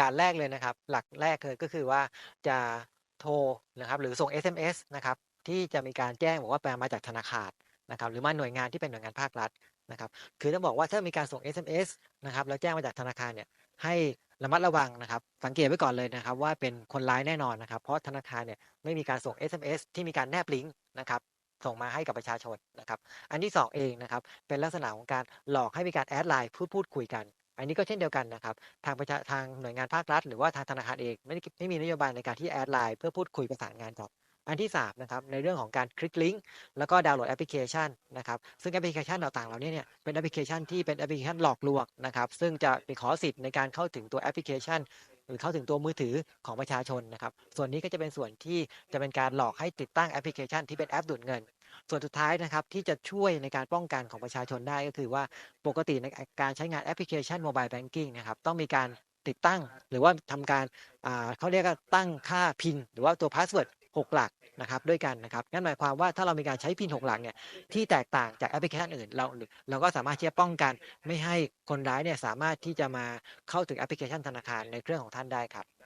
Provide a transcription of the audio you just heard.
ด่านแรกเลยนะครับ หลักแรกเลยก็คือว่าจะโทรนะครับหรือส่ง SMS นะครับที่จะมีการแจ้งบอกว่าแปลมาจากธนาคารนะครับหรือมาหน่วยงานที่เป็นหน่วยงานภาครัฐนะครับคือต้องบอกว่าถ้ามีการส่ง SMS นะครับแล้วแจ้งมาจากธนาคารเนี่ยให้ระมัดระวังนะครับ สังเกตไว้ก่อนเลยนะครับ ว่าเป็นคนร้ายแน่นอนนะครับ เพราะธนาคารเนี่ยไม่มีการส่ง SMS ที่มีการแนบลิงก์นะครับส่งมาให้กับประชาชนนะครับ อันที่ 2 เองนะครับ เป็นลักษณะของการหลอกให้มีการแอดไลน์พูดพูดคุยกัน อันนี้ก็เช่นเดียวกันนะครับ ทางประชาทางหน่วยงานภาครัฐ หรือว่าทางธนาคารเองไม่ได้ไม่มีนโยบายในการที่แอดไลน์เพื่อพูดคุยประสานงานกันอันที่3นะครับในเรื่องของการคลิกลิงก์แล้วก็ดาวน์โหลดแอปพลิเคชันนะครับซึ่งแอปพลิเคชันต่างๆเหล่านี้เนี่ยเป็นแอปพลิเคชันที่เป็นแอปพลิเคชันหลอกลวงนะครับซึ่งจะไปขอสิทธิ์ในการเข้าถึงตัวแอปพลิเคชัน หรือเข้าถึงตัวมือถือของประชาชนนะครับส่วนนี้ก็จะเป็นส่วนที่จะเป็นการหลอกให้ติดตั้งแอปพลิเคชันที่เป็นแอปดูดเงิน ส่วนสุดท้ายนะครับที่จะช่วยในการป้องกันของประชาชนได้ก็คือว่าปกติในการใช้งานแอปพลิเคชันโมบายแบงกิ้งนะครับต้องมีการติดตั้งหรือว่าทำการเขาเรียกว่าตั้งค่าพิน หรือว่าตัวพาสเวิร์ด6หลักนะครับด้วยกันนะครับนั่นหมายความว่าถ้าเรามีการใช้พิน 6 หลักเนี่ยที่แตกต่างจากแอปพลิเคชันอื่นเราเราก็สามารถที่จะป้องกัน ไม่ให้คนร้ายเนี่ยสามารถที่จะมาเข้าถึงแอปพลิเคชันธนาคารในเครื่องของท่านได้ครับ